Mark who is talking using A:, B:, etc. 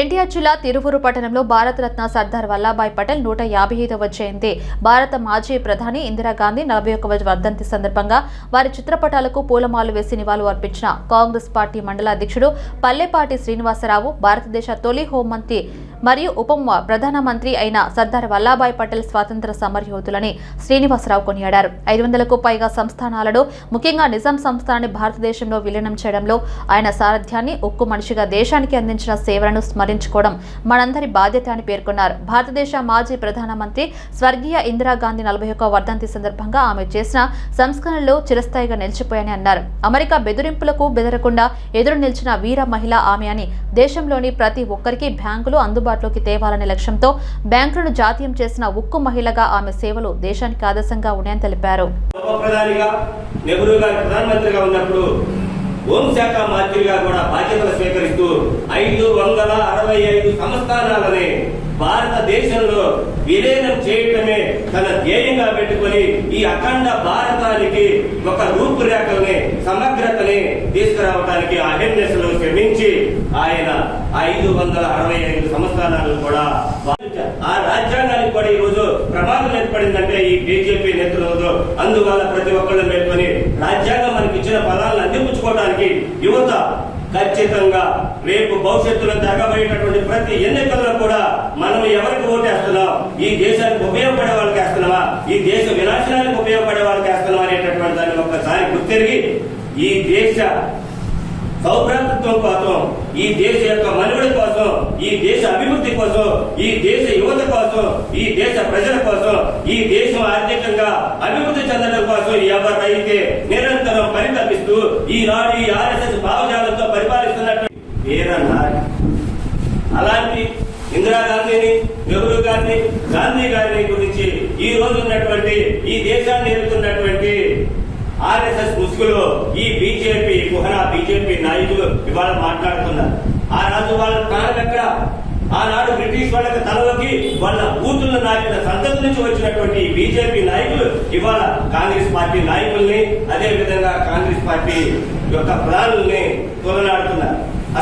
A: ఎన్టీఆర్ జిల్లా తిరువురు పట్టణంలో భారతరత్న సర్దార్ వల్లభాయ్ పటేల్ నూట యాభై ఐదవ జయంతి. భారత మాజీ ప్రధాని ఇందిరాగాంధీ నలభై ఒక్కవ వర్ధంతి సందర్భంగా వారి చిత్రపటాలకు పూలమాలు వేసి నివాళులు అర్పించిన కాంగ్రెస్ పార్టీ మండల అధ్యక్షుడు పల్లెపాటి శ్రీనివాసరావు భారతదేశ తొలి హోంమంత్రి మరియు ఉప ప్రధానమంత్రి అయిన సర్దార్ వల్లభాయ్ పటేల్ స్వాతంత్ర సమరయోధులని శ్రీనివాసరావు కొనియాడారు. ఐదు వందలకు పైగా సంస్థానాలను ముఖ్యంగా నిజాం సంస్థానాన్ని భారతదేశంలో విలీనం చేయడంలో ఆయన సారథ్యాన్ని ఉక్కు మనిషిగా దేశానికి అందించిన సేవలను స్మరించుకోవడం మనందరి బాధ్యత అని పేర్కొన్నారు. భారతదేశ మాజీ ప్రధానమంత్రి స్వర్గీయ ఇందిరాగాంధీ నలభై ఒక్క వర్ధంతి సందర్భంగా ఆమె చేసిన సంస్కరణలు చిరస్థాయిగా నిలిచిపోయాయని అన్నారు. అమెరికా బెదిరింపులకు బెదరకుండా ఎదురు నిలిచిన వీర మహిళ ఆమె అని దేశంలోని ప్రతి ఒక్కరికి బ్యాంకులు అందుబాటులోకి తేవాలనే లక్ష్యంతో బ్యాంకులను జాతీయం చేసిన ఉక్కు మహిళగా ఆమె సేవలు దేశానికి ఆదర్శంగా ఉన్నాయని తెలిపారు.
B: నెహ్రూ గారు ప్రధానమంత్రిగా ఉన్నప్పుడు హోంశాఖ మంత్రిగా కూడా బాధ్యతలు స్వీకరిస్తూ ఐదు వందల అరవై ఐదు సంస్థానాలని భారతదేశంలో విలీనం చేయటమే తన ధ్యేయంగా పెట్టుకొని ఈ అఖండ భారతానికి ఒక రూపురేఖల్ని సమగ్రతని తీసుకురావడానికి అహెన్నెస్లో శ్రమించి ఆయన ఐదు వందల అరవై ఐదు సంస్థానాలను కూడా ఆ రాజ్యాంగానికి కూడా ప్రమాదం ఏర్పడిందంటే ఈ బీజేపీ నేతృత్వంలో అందువల్ల ప్రతి ఒక్కళ్ళు పెట్టుకుని రాజ్యాంగం మనకి ఇచ్చిన పదాలను అందిపుచ్చుకోవడానికి యువత ఖచ్చితంగా రేపు భవిష్యత్తులో జరగబోయేటటువంటి ప్రతి ఎన్నికల్లో కూడా మనం ఎవరికి ఓటేస్తున్నాం? ఈ దేశానికి ఉపయోగపడే వాళ్ళకి వేస్తున్నామా? ఈ దేశ వినాశనానికి ఉపయోగపడే వాళ్ళకి వేస్తున్నామా అనేటటువంటి దాన్ని ఒక్కసారి గుర్తిరిగి ఈ దేశ సౌభ్రాతృత్వం కోసం ఈ దేశ యొక్క మనుగడ కోసం ఈ దేశ అభివృద్ధి కోసం ఈ దేశ యువత కోసం ఈ దేశ ప్రజల కోసం ఈ దేశం ఆర్థికంగా అభివృద్ధి చెందడం కోసం ఎవరైతే నిరంతరం పరితపిస్తూ ఈనాడు ఈ ఆర్ఎస్ఎస్ భావజాలంతో పరిపాలిస్తున్నట్టు పేరన్నా అలాంటి ఇందిరాగాంధీని నెహ్రూ గారిని గాంధీ గారిని గురించి ఈ రోజు ఉన్నటువంటి ఈ దేశాన్ని ఎదుర్కొన్నటువంటి ఆర్ఎస్ఎస్ ముసుగులో ఈ బీజేపీ కుహనా బీజేపీ నాయకులు ఇవాళ మాట్లాడుతున్నారు. ఆ రాజు వాళ్ళ ప్రాణం ఎక్కడ? ఆనాడు బ్రిటిష్ వాళ్ళకి తలవకి వాళ్ళ బూతులను నాటిన సంతతి నుంచి వచ్చినటువంటి బీజేపీ నాయకులు ఇవాళ కాంగ్రెస్ పార్టీ నాయకుల్ని అదే విధంగా కాంగ్రెస్ పార్టీ యొక్క ప్రాణుల్ని తొలనాడుతున్నారు